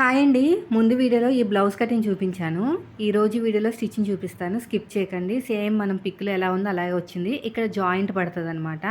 Hi అండి. ముందు వీడియోలో ఈ బ్లౌజ్ కటింగ్ చూపించాను. ఈ రోజు వీడియోలో స్టిచ్చింగ్ చూపిస్తాను. స్కిప్ చేయకండి. సేమ్ మనం పిక్లో ఎలా ఉందో అలాగే వచ్చింది. ఇక్కడ జాయింట్ పడుతుంది అనమాట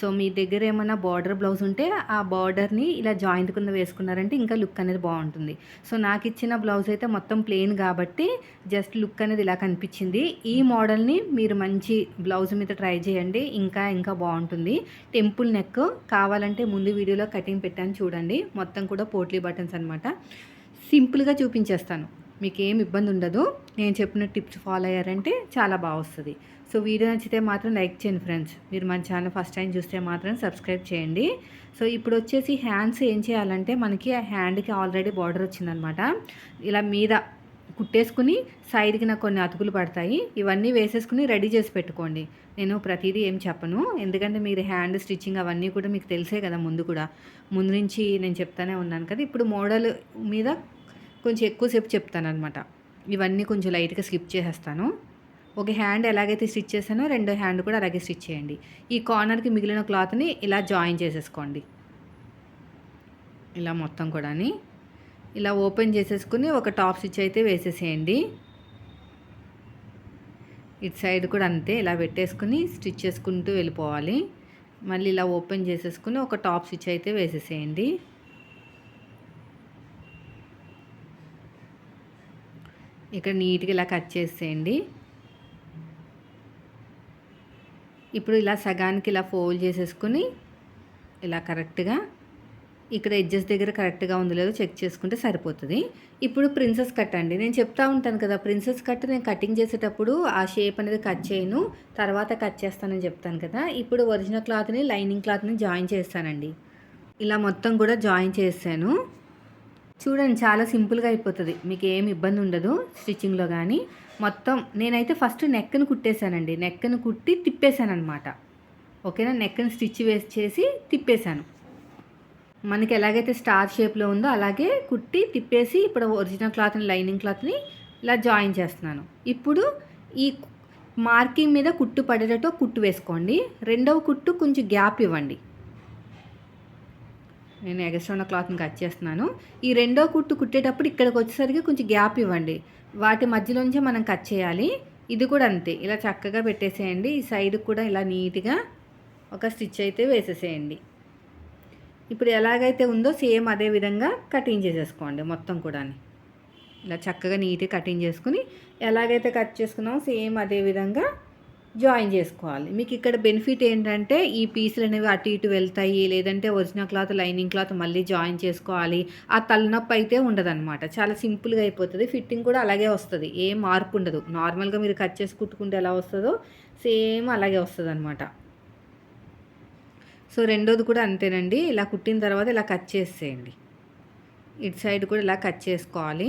సో మీ దగ్గర ఏమైనా బార్డర్ బ్లౌజ్ ఉంటే ఆ బార్డర్ని ఇలా జాయింట్ కింద వేసుకున్నారంటే ఇంకా లుక్ అనేది బాగుంటుంది. సో నాకు ఇచ్చిన బ్లౌజ్ అయితే మొత్తం ప్లెయిన్ కాబట్టి జస్ట్ లుక్ అనేది ఇలా కనిపించింది. ఈ మోడల్ని మీరు మంచి బ్లౌజ్ మీద ట్రై చేయండి. ఇంకా ఇంకా బాగుంటుంది. టెంపుల్ నెక్ కావాలంటే ముందు వీడియోలో కటింగ్ పెట్టాను చూడండి. మొత్తం కూడా పోట్లీ బటన్స్ అనమాట సింపుల్గా చూపించేస్తాను. మీకు ఏం ఇబ్బంది ఉండదు. నేను చెప్పిన టిప్స్ ఫాలో అయ్యారంటే చాలా బాగా వస్తుంది. సో వీడియో నచ్చితే మాత్రం లైక్ చేయండి ఫ్రెండ్స్. మీరు మన ఛానల్ ఫస్ట్ టైం చూస్తే మాత్రం సబ్స్క్రైబ్ చేయండి. సో ఇప్పుడు వచ్చేసి హ్యాండ్స్ ఏం చేయాలంటే మనకి ఆ హ్యాండ్కి ఆల్రెడీ బార్డర్ వచ్చిందనమాట. ఇలా మీద కుట్టేసుకుని సైడ్కి నాకు కొన్ని అతుకులు పడతాయి. ఇవన్నీ వేసేసుకుని రెడీ చేసి పెట్టుకోండి. నేను ప్రతిదీ ఏం చెప్పను. ఎందుకంటే మీరు హ్యాండ్ స్టిచ్చింగ్ అవన్నీ కూడా మీకు తెలిసే కదా ముందు కూడా. ముందు నుంచి నేను చెప్తానే ఉన్నాను కదా. ఇప్పుడు మోడల్ మీద కొంచెం ఎక్కువసేపు చెప్తాను అనమాట ఇవన్నీ కొంచెం లైట్గా స్కిప్ చేసేస్తాను. ఒక హ్యాండ్ ఎలాగైతే స్టిచ్ చేశానో రెండో హ్యాండ్ కూడా అలాగే స్టిచ్ చేయండి. ఈ కార్నర్కి మిగిలిన క్లాత్ని ఇలా జాయిన్ చేసేసుకోండి. ఇలా మొత్తం కూడాని. ఇలా ఓపెన్ చేసేసుకుని ఒక టాప్ స్టిచ్ అయితే వేసేసేయండి. ఇటు సైడ్ కూడా అంతే ఇలా పెట్టేసుకుని స్టిచ్ చేసుకుంటూ వెళ్ళిపోవాలి. మళ్ళీ ఇలా ఓపెన్ చేసేసుకుని ఒక టాప్ స్టిచ్ అయితే వేసేసేయండి. ఇక్కడ నీట్గా ఇలా కట్ చేసేయండి. ఇప్పుడు ఇలా సగానికి ఇలా ఫోల్డ్ చేసేసుకుని ఇలా కరెక్ట్గా ఇక్కడ ఎడ్జెస్ దగ్గర కరెక్ట్గా ఉంది లేదో చెక్ చేసుకుంటే సరిపోతుంది. ఇప్పుడు ప్రిన్సెస్ కట్ అండి. నేను చెప్తా ఉంటాను కదా ప్రిన్సెస్ కట్ నేను కటింగ్ చేసేటప్పుడు ఆ షేప్ అనేది కట్ చేయను. తర్వాత కట్ చేస్తానని చెప్తాను కదా. ఇప్పుడు ఒరిజినల్ క్లాత్ని లైనింగ్ క్లాత్ని జాయిన్ చేస్తానండి. ఇలా మొత్తం కూడా జాయిన్ చేశాను. చూడండి చాలా సింపుల్గా అయిపోతుంది. మీకు ఏమి ఇబ్బంది ఉండదు స్టిచ్చింగ్లో కానీ మొత్తం నేనైతే ఫస్ట్ నెక్కను కుట్టేశానండి. నెక్కను కుట్టి తిప్పేశాను అనమాట ఓకేనా? నెక్కను స్టిచ్ వేసి చేసి తిప్పేశాను. మనకి ఎలాగైతే స్టార్ షేప్లో ఉందో అలాగే కుట్టి తిప్పేసి ఇప్పుడు ఒరిజినల్ క్లాత్ని లైనింగ్ క్లాత్ని ఇలా జాయిన్ చేస్తున్నాను. ఇప్పుడు ఈ మార్కింగ్ మీద కుట్టు పడేటట్టు కుట్టు వేసుకోండి. రెండవ కుట్టు కొంచెం గ్యాప్ ఇవ్వండి. నేను ఎగస్ట్రా ఉన్న క్లాత్ని కట్ చేస్తున్నాను. ఈ రెండో కుట్టు కుట్టేటప్పుడు ఇక్కడికి వచ్చేసరికి కొంచెం గ్యాప్ ఇవ్వండి. వాటి మధ్యలోంచే మనం కట్ చేయాలి. ఇది కూడా అంతే. ఇలా చక్కగా పెట్టేసేయండి. ఈ సైడ్ కూడా ఇలా నీట్గా ఒక స్టిచ్ అయితే వేసేసేయండి. ఇప్పుడు ఎలాగైతే ఉందో సేమ్ అదే విధంగా కటింగ్ చేసేసుకోండి మొత్తం కూడా ఇలా చక్కగా నీట్గా కటింగ్ చేసుకుని ఎలాగైతే కట్ చేసుకున్నామో సేమ్ అదే విధంగా జాయిన్ చేసుకోవాలి. మీకు ఇక్కడ బెనిఫిట్ ఏంటంటే ఈ పీసులు అనేవి అటు ఇటు వెళ్తాయి లేదంటే ఒరిజినల్ క్లాత్ లైనింగ్ క్లాత్ మళ్ళీ జాయిన్ చేసుకోవాలి. ఆ తలనొప్పి అయితే ఉండదన్నమాట. చాలా సింపుల్గా అయిపోతుంది. ఫిట్టింగ్ కూడా అలాగే వస్తుంది. ఏం మార్పు ఉండదు. నార్మల్గా మీరు కట్ చేసి కుట్టుకుంటే ఎలా వస్తుందో సేమ్ అలాగే వస్తుంది అనమాట సో రెండోది కూడా అంతేనండి. ఇలా కుట్టిన తర్వాత ఇలా కట్ చేసేయండి. ఇటు సైడ్ కూడా ఇలా కట్ చేసుకోవాలి.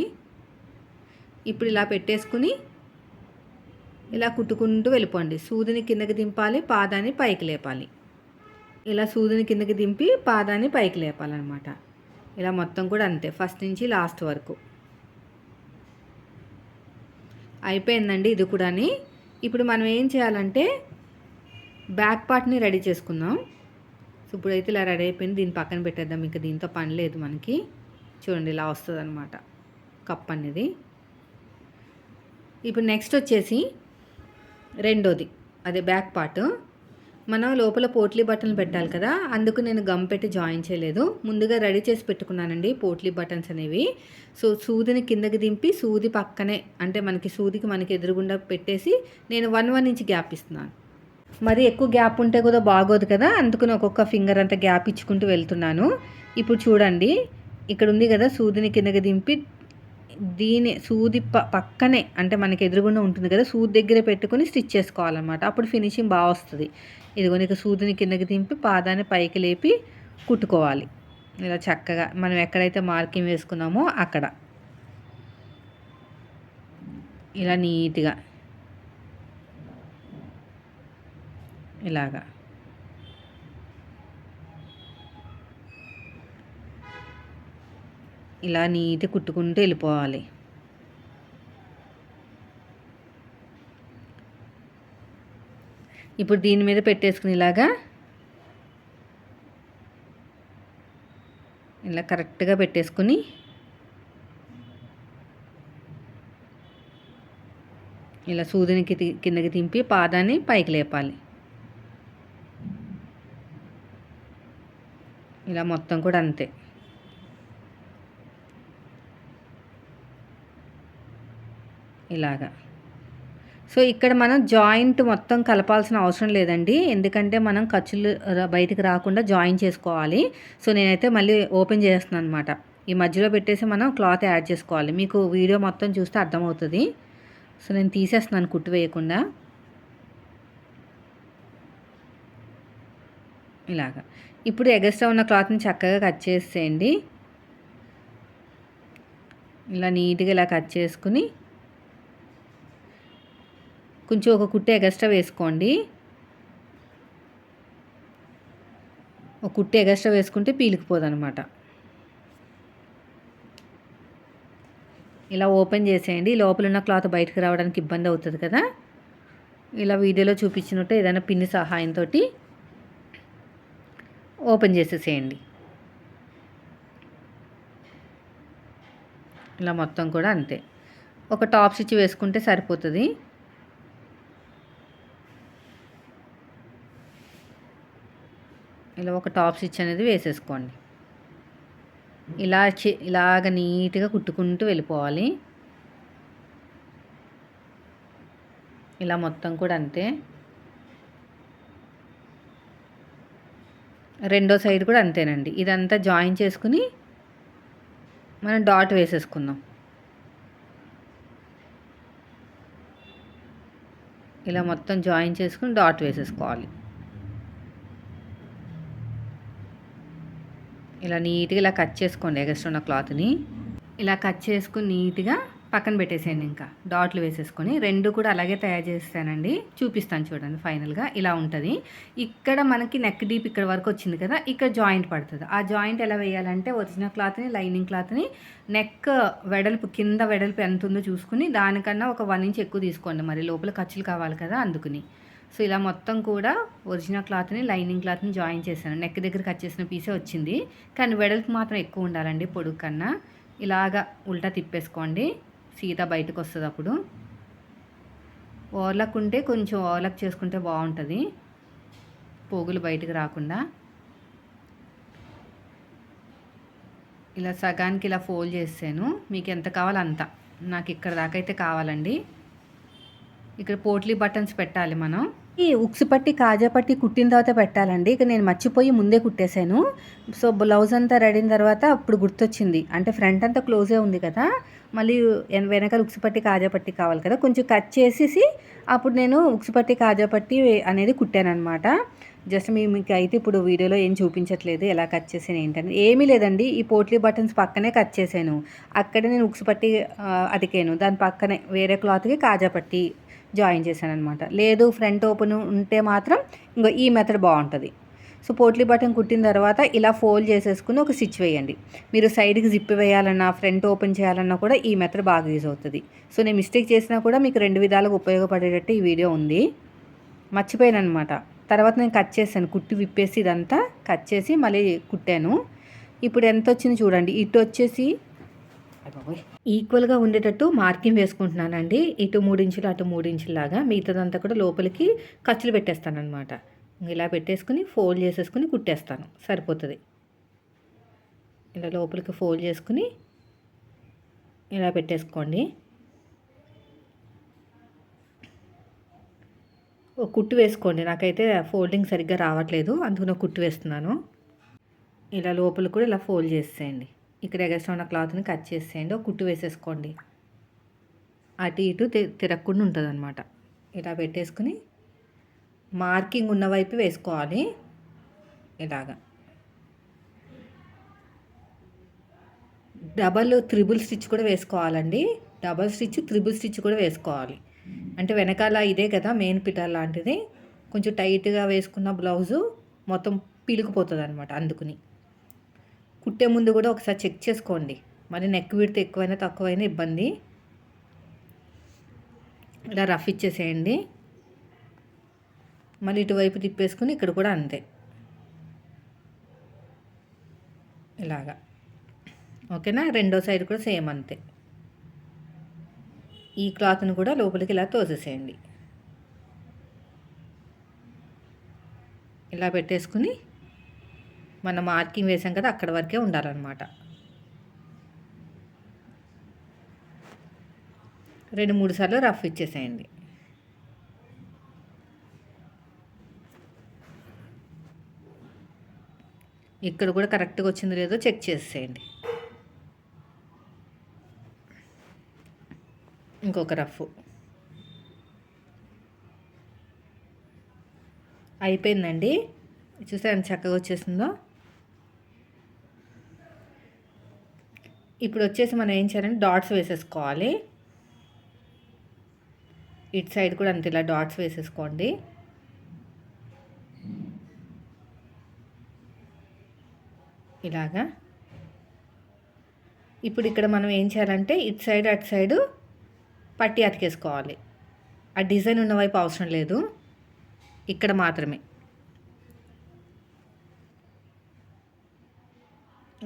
ఇప్పుడు ఇలా పెట్టేసుకుని ఇలా కుట్టుకుంటూ వెళ్ళిపోండి. సూదిని కిందకి దింపాలి పాదాన్ని పైకి లేపాలి. ఇలా సూదిని కిందకి దింపి పాదాన్ని పైకి లేపాలన్నమాట. ఇలా మొత్తం కూడా అంతే ఫస్ట్ నుంచి లాస్ట్ వరకు. అయిపోయిందండి ఇది కూడాని. ఇప్పుడు మనం ఏం చేయాలంటే బ్యాక్ పార్ట్ని రెడీ చేసుకుందాం. సో ఇప్పుడైతే ఇలా రెడీ అయిపోయింది. దీన్ని పక్కన పెట్టేద్దాం. ఇంకా దీంతో పని లేదు మనకి. చూడండి ఇలా వస్తుంది అనమాట కప్ అనేది. ఇప్పుడు నెక్స్ట్ వచ్చేసి రెండోది. అదే బ్యాక్ పార్ట్. మనం లోపల పోట్లీ బటన్లు పెట్టాలి కదా అందుకు నేను గమ్ పెట్టి జాయిన్ చేయలేదు. ముందుగా రెడీ చేసి పెట్టుకున్నానండి పోట్లీ బటన్స్ అనేవి. సో సూదిని కిందకి దింపి సూది పక్కనే అంటే మనకి సూదికి మనకి ఎదురుగుండా పెట్టేసి నేను వన్ వన్ ఇంచ్ గ్యాప్ ఇస్తున్నాను. మరి ఎక్కువ గ్యాప్ ఉంటే కూడా బాగోదు కదా అందుకని ఒక్కొక్క ఫింగర్ అంతా గ్యాప్ ఇచ్చుకుంటూ వెళ్తున్నాను. ఇప్పుడు చూడండి ఇక్కడ ఉంది కదా సూదిని కిందకి దింపి దీని సూది ప పక్కనే అంటే మనకి ఎదురుగుండా ఉంటుంది కదా సూది దగ్గర పెట్టుకుని స్టిచ్ చేసుకోవాలన్నమాట. అప్పుడు ఫినిషింగ్ బాగా వస్తుంది. ఇదిగో నీకు సూదిని కిందకి దింపి పాదాన్ని పైకి లేపి కుట్టుకోవాలి. ఇలా చక్కగా మనం ఎక్కడైతే మార్కింగ్ వేసుకున్నామో అక్కడ. ఇలా నీట్గా. ఇలాగా. ఇలా నీట్గా కుట్టుకుంటూ వెళ్ళిపోవాలి. ఇప్పుడు దీని మీద పెట్టేసుకుని ఇలాగా ఇలా కరెక్ట్గా పెట్టేసుకుని ఇలా సూదిని కిందకి దింపి పాదాన్ని పైకి లేపాలి. ఇలా మొత్తం కూడా అంతే. ఇలాగా. సో ఇక్కడ మనం జాయింట్ మొత్తం కలపాల్సిన అవసరం లేదండి. ఎందుకంటే మనం ఖర్చులు బయటికి రాకుండా జాయిన్ చేసుకోవాలి. సో నేనైతే మళ్ళీ ఓపెన్ చేస్తున్నాను అనమాట ఈ మధ్యలో పెట్టేసి మనం క్లాత్ యాడ్ చేసుకోవాలి. మీకు వీడియో మొత్తం చూస్తే అర్థమవుతుంది. సో నేను తీసేస్తున్నాను కుట్టు వేయకుండా. ఇలాగా. ఇప్పుడు ఎగస్ట్రా ఉన్న క్లాత్ని చక్కగా కట్ చేసేయండి. ఇలా నీట్గా ఇలా కట్ చేసుకుని కొంచెం ఒక కుట్ట ఎగస్ట్రా వేసుకోండి. ఒక కుట్ట ఎగస్ట్రా వేసుకుంటే పీలికిపోదు అనమాట ఇలా ఓపెన్ చేసేయండి. లోపల ఉన్న క్లాత్ బయటకు రావడానికి ఇబ్బంది అవుతుంది కదా. ఇలా వీడియోలో చూపించినట్టు ఏదైనా పిన్ని సహాయంతో ఓపెన్ చేసేసేయండి. ఇలా మొత్తం కూడా అంతే. ఒక టాప్ స్టిచ్ వేసుకుంటే సరిపోతుంది. ఇలా ఒక టాప్ స్టిచ్ అనేది వేసేసుకోండి. ఇలా ఇలాగ నీట్గా కుట్టుకుంటూ వెళ్ళిపోవాలి. ఇలా మొత్తం కూడా అంతే. రెండో సైడ్ కూడా అంతేనండి. ఇదంతా జాయిన్ చేసుకుని మనం డాట్ వేసేసుకుందాం. ఇలా మొత్తం జాయిన్ చేసుకుని డాట్ వేసేసుకోవాలి. ఇలా నీట్గా ఇలా కట్ చేసుకోండి ఎగస్ట్రా ఉన్న క్లాత్ని. ఇలా కట్ చేసుకుని నీట్గా పక్కన పెట్టేసేయండి ఇంకా. డాట్లు వేసేసుకొని రెండు కూడా అలాగే తయారు చేస్తానండి. చూపిస్తాను చూడండి ఫైనల్గా ఇలా ఉంటుంది. ఇక్కడ మనకి నెక్ డీప్ ఇక్కడ వరకు వచ్చింది కదా ఇక్కడ జాయింట్ పడుతుంది. ఆ జాయింట్ ఎలా వేయాలంటే ఒరిజినల్ క్లాత్ని లైనింగ్ క్లాత్ని నెక్ వెడల్పు కింద వెడల్పు ఎంత ఉందో చూసుకుని దానికన్నా ఒక వన్ ఇంచ్ ఎక్కువ తీసుకోండి. మరి లోపల ఖర్చులు కావాలి కదా అందుకుని. సో ఇలా మొత్తం కూడా ఒరిజినల్ క్లాత్ని లైనింగ్ క్లాత్ని జాయిన్ చేశాను. నెక్ దగ్గర కట్ చేసిన పీసే వచ్చింది. కానీ వెడల్పు మాత్రం ఎక్కువ ఉండాలండి పొడుగు కన్నా. ఇలాగా ఉల్టా తిప్పేసుకోండి. సీత బయటకు వస్తుంది అప్పుడు. ఓవర్లక్ ఉంటే కొంచెం ఓవర్లక్ చేసుకుంటే బాగుంటుంది. పోగులు బయటకు రాకుండా. ఇలా సగానికి ఇలా ఫోల్డ్ చేసాను మీకు ఎంత కావాలో అంత. నాకు ఇక్కడ దాకా అయితే కావాలండి. ఇక్కడ పోట్లీ బటన్స్ పెట్టాలి మనం. ఈ ఉక్స్ పట్టి కాజా పట్టి కుట్టిన తర్వాత పెట్టాలండి. ఇక నేను మర్చిపోయి ముందే కుట్టేశాను. సో బ్లౌజ్ అంతా రెడీ అయిన తర్వాత అప్పుడు గుర్తొచ్చింది. అంటే ఫ్రంట్ అంతా క్లోజే ఉంది కదా. మళ్ళీ వెనకాల ఉక్స్ పట్టి కాజా పట్టి కావాలి కదా. కొంచెం కట్ చేసేసి అప్పుడు నేను ఉక్స్ పట్టి కాజా పట్టి అనేది కుట్టాను అనమాట జస్ట్ మీ మీకు అయితే ఇప్పుడు వీడియోలో ఏం చూపించట్లేదు. ఎలా కట్ చేసాను ఏంటని ఏమీ లేదండి. ఈ పోట్లీ బటన్స్ పక్కనే కట్ చేశాను. అక్కడే నేను ఉక్స్ పట్టి అతికాను. దాని పక్కనే వేరే క్లాత్కి కాజా పట్టి జాయిన్ చేశాను అనమాట లేదు ఫ్రంట్ ఓపెన్ ఉంటే మాత్రం ఇంకో ఈ మెథడ్ బాగుంటుంది. సో పోట్లీ బటన్ కుట్టిన తర్వాత ఇలా ఫోల్డ్ చేసేసుకుని ఒక స్టిచ్ వేయండి. మీరు సైడ్కి జిప్ వేయాలన్నా ఫ్రంట్ ఓపెన్ చేయాలన్నా కూడా ఈ మెథడ్ బాగా యూజ్ అవుతుంది. సో నేను మిస్టేక్ చేసినా కూడా మీకు రెండు విధాలుగా ఉపయోగపడేటట్టు ఈ వీడియో ఉంది. మర్చిపోయాను అనమాట తర్వాత నేను కట్ చేశాను. కుట్టి విప్పేసి ఇదంతా కట్ చేసి మళ్ళీ కుట్టాను. ఇప్పుడు ఎంత వచ్చింది చూడండి. ఇటు వచ్చేసి ఈక్వల్గా ఉండేటట్టు మార్కింగ్ వేసుకుంటున్నానండి. ఇటు మూడించులు అటు మూడించులాగా మిగతాదంతా కూడా లోపలికి ఖర్చులు పెట్టేస్తానమాట ఇలా పెట్టేసుకుని ఫోల్డ్ చేసేసుకుని కుట్టేస్తాను. సరిపోతుంది. ఇలా లోపలికి ఫోల్డ్ చేసుకుని ఇలా పెట్టేసుకోండి. ఒక కుట్టు వేసుకోండి. నాకైతే ఫోల్డింగ్ సరిగ్గా రావట్లేదు. అందుకు కుట్టు వేస్తున్నాను. ఇలా లోపల కూడా ఇలా ఫోల్డ్ చేసేయండి. ఇక్కడ ఎగస్ట్రా ఉన్న క్లాత్ని కట్ చేసేయండి. ఒక కుట్టు వేసేసుకోండి. అటు ఇటు తిరగకుండా ఉంటుంది అనమాట ఇలా పెట్టేసుకుని మార్కింగ్ ఉన్న వైపు వేసుకోవాలి. ఇలాగా. డబల్ త్రిబుల్ స్టిచ్ కూడా వేసుకోవాలండి. డబల్ స్టిచ్ త్రిబుల్ స్టిచ్ కూడా వేసుకోవాలి. అంటే వెనకాల ఇదే కదా మెయిన్ పిటర్ లాంటిది. కొంచెం టైట్గా వేసుకున్న బ్లౌజు మొత్తం పిలుకుపోతుంది అనమాట అందుకుని. కుట్టే ముందు కూడా ఒకసారి చెక్ చేసుకోండి. మరి నెక్ విడితే ఎక్కువైనా తక్కువైనా ఇబ్బంది. ఇలా రఫ్ ఇచ్చేసేయండి. మళ్ళీ ఇటువైపు తిప్పేసుకుని ఇక్కడ కూడా అంతే. ఇలాగా. ఓకేనా? రెండో సైడ్ కూడా సేమ్ అంతే. ఈ క్లాత్ని కూడా లోపలికి ఇలా తోసేసేయండి. ఇలా పెట్టేసుకుని మనం మార్కింగ్ వేసాం కదా అక్కడ వరకే ఉండాలన్నమాట. రెండు మూడు సార్లు రఫ్ ఇచ్చేసేయండి. ఇక్కడ కూడా కరెక్ట్గా వచ్చిందో లేదో చెక్ చేసేయండి. ఇంకొక రఫ్. అయిపోయిందండి. చూస్తే ఎంత చక్కగా వచ్చేసిందో? ఇప్పుడు వచ్చేసి మనం ఏం చేయాలంటే డాట్స్ వేసేసుకోవాలి. ఇటు సైడ్ కూడా అంతే ఇలా డాట్స్ వేసేసుకోండి. ఇలాగా. ఇప్పుడు ఇక్కడ మనం ఏం చేయాలంటే ఇటు సైడ్ అటు సైడు పట్టి అతికేసుకోవాలి. ఆ డిజైన్ ఉన్న వైపు అవసరం లేదు. ఇక్కడ మాత్రమే.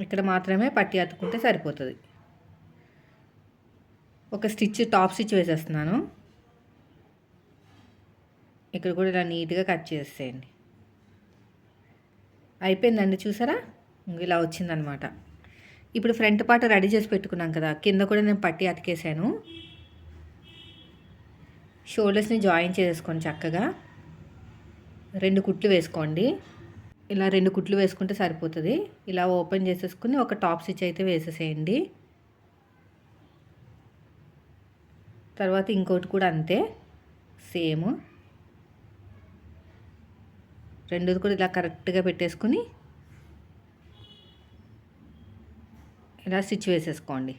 ఇక్కడ మాత్రమే పట్టి అతుకుంటే సరిపోతుంది. ఒక స్టిచ్ టాప్ స్టిచ్ వేసేస్తున్నాను. ఇక్కడ కూడా ఇలా నీట్గా కట్ చేసేయండి. అయిపోయిందండి చూసారా? ఇలా వచ్చిందనమాట. ఇప్పుడు ఫ్రంట్ పార్ట్ రెడీ చేసి పెట్టుకున్నాం కదా కింద కూడా నేను పట్టి అతికేసాను. షోల్డర్స్ని జాయిన్ చేసుకోండి చక్కగా. రెండు కుట్లు వేసుకోండి. ఇలా రెండు కుట్లు వేసుకుంటే సరిపోతుంది. ఇలా ఓపెన్ చేసేసుకుని ఒక టాప్ స్టిచ్ అయితే వేసేసేయండి. తర్వాత ఇంకోటి కూడా అంతే సేమ్. రెండుది కూడా ఇలా కరెక్ట్గా పెట్టేసుకుని ఇలా స్టిచ్ వేసేసుకోండి.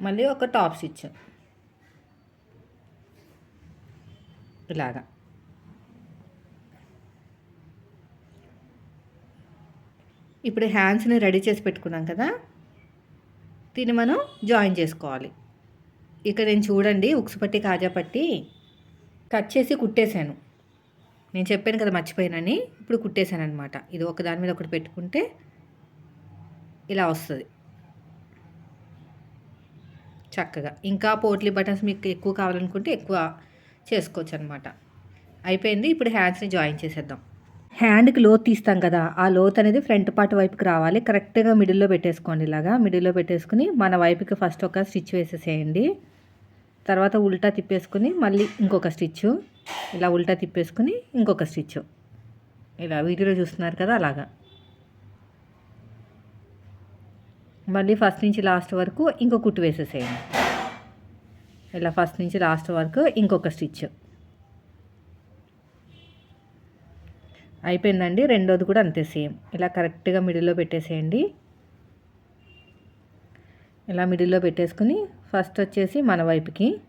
మళ్ళీ ఒక టాప్ స్టిచ్. ఇలాగా. ఇప్పుడు హ్యాండ్స్ని రెడీ చేసి పెట్టుకున్నాం కదా దీన్ని మనం జాయిన్ చేసుకోవాలి. ఇక్కడ నేను చూడండి ఉక్సు పట్టి కాజా పట్టి కట్ చేసి కుట్టేశాను. నేను చెప్పాను కదా మర్చిపోయానని ఇప్పుడు కుట్టేశాను అనమాట ఇది ఒక దాని మీద ఒకటి పెట్టుకుంటే ఇలా వస్తుంది. చక్కగా. ఇంకా పోట్లీ బటన్స్ మీకు ఎక్కువ కావాలనుకుంటే ఎక్కువ చేసుకోవచ్చు అనమాట అయిపోయింది ఇప్పుడు హ్యాండ్స్ని జాయిన్ చేసేద్దాం. హ్యాండ్కి లోత్ తీస్తాం కదా ఆ లోత్ అనేది ఫ్రంట్ పార్ట్ వైపుకి రావాలి. కరెక్ట్గా మిడిల్లో పెట్టేసుకోండి ఇలాగా. మిడిల్లో పెట్టేసుకుని మన వైపుకి ఫస్ట్ ఒక స్టిచ్ వేసేసేయండి. తర్వాత ఉల్టా తిప్పేసుకుని మళ్ళీ ఇంకొక స్టిచ్. ఇలా ఉల్టా తిప్పేసుకుని ఇంకొక స్టిచ్. ఇలా వీడియోలో చూస్తున్నారు కదా అలాగా. మళ్ళీ ఫస్ట్ నుంచి లాస్ట్ వరకు ఇంకో కుట్టు వేసేసేయండి. ఇలా ఫస్ట్ నుంచి లాస్ట్ వరకు ఇంకొక స్టిచ్. అయిపోయిందండి. రెండోది కూడా అంతే సేమ్. ఇలా కరెక్ట్గా మిడిల్లో పెట్టేసేయండి. ఇలా మిడిల్లో పెట్టేసుకుని ఫస్ట్ వచ్చేసి మన వైపుకి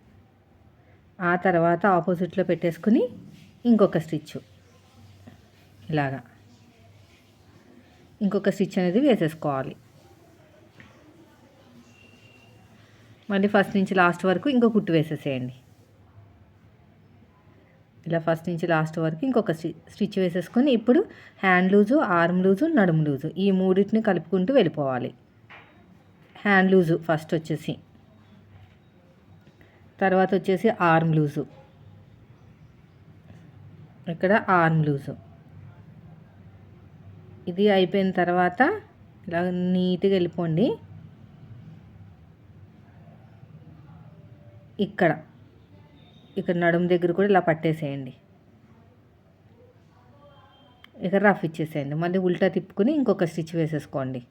ఆ తర్వాత ఆపోజిట్లో పెట్టేసుకుని ఇంకొక స్టిచ్. ఇలాగా. ఇంకొక స్టిచ్ అనేది వేసేసుకోవాలి. మళ్ళీ ఫస్ట్ నుంచి లాస్ట్ వరకు ఇంకో కుట్టు వేసేసేయండి. ఇలా ఫస్ట్ నుంచి లాస్ట్ వరకు ఇంకొక స్టిచ్ వేసేసుకొని ఇప్పుడు హ్యాండ్ లూజు ఆర్మ్ లూజు నడుము లూజు ఈ మూడింటిని కలుపుకుంటూ వెళ్ళిపోవాలి. హ్యాండ్ లూజు ఫస్ట్ వచ్చేసి. తర్వాత వచ్చేసి ఆర్మ్ లూజు ఇక్కడ ఆర్మ్ లూజు ఇది అయిపోయిన తర్వాత ఇలా నీట్గా వెళ్ళిపోండి. ఇక్కడ. ఇక్కడ నడుము దగ్గర కూడా ఇలా పట్టేసేయండి. ఇక రఫ్ ఇచ్చేసేయండి. మళ్ళీ ఉల్టా తిప్పుకుని ఇంకొక స్టిచ్ వేసేసుకోండి.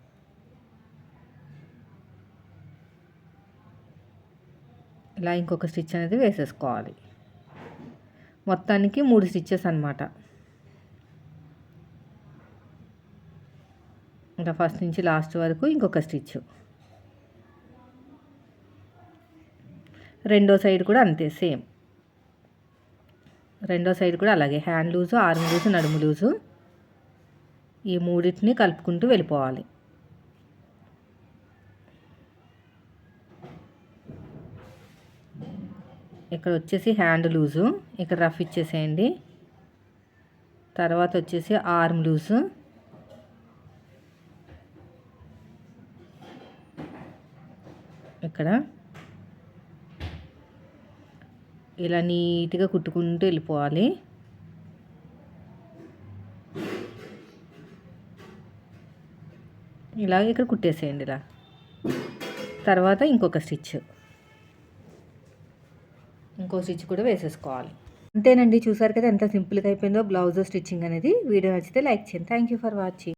ఇలా ఇంకొక స్టిచ్ అనేది వేసేసుకోవాలి. మొత్తానికి మూడు స్టిచ్చెస్ అనమాట ఇంకా ఫస్ట్ నుంచి లాస్ట్ వరకు ఇంకొక స్టిచ్. రెండో సైడ్ కూడా అంతే సేమ్. రెండో సైడ్ కూడా అలాగే. హ్యాండ్ లూజు ఆర్మ్ లూజు నడుము లూజు. ఈ మూడింటిని కలుపుకుంటూ వెళ్ళిపోవాలి. ఇక్కడ వచ్చేసి హ్యాండ్ లూజు. ఇక్కడ రఫ్ ఇచ్చేసేయండి. తర్వాత వచ్చేసి ఆర్మ్ లూజు. ఇక్కడ ఇలా నీట్గా కుట్టుకుంటూ వెళ్ళిపోవాలి. ఇలా ఇక్కడ కుట్టేసేయండి ఇలా. తర్వాత ఇంకొక స్టిచ్. ఇంకో స్టిచ్ కూడా వేసేసుకోవాలి. అంతేనండి. చూసారు కదా ఎంత సింపుల్గా అయిపోయిందో బ్లౌజ్ స్టిచ్చింగ్ అనేది. వీడియో నచ్చితే లైక్ చేయండి. Thank you for watching.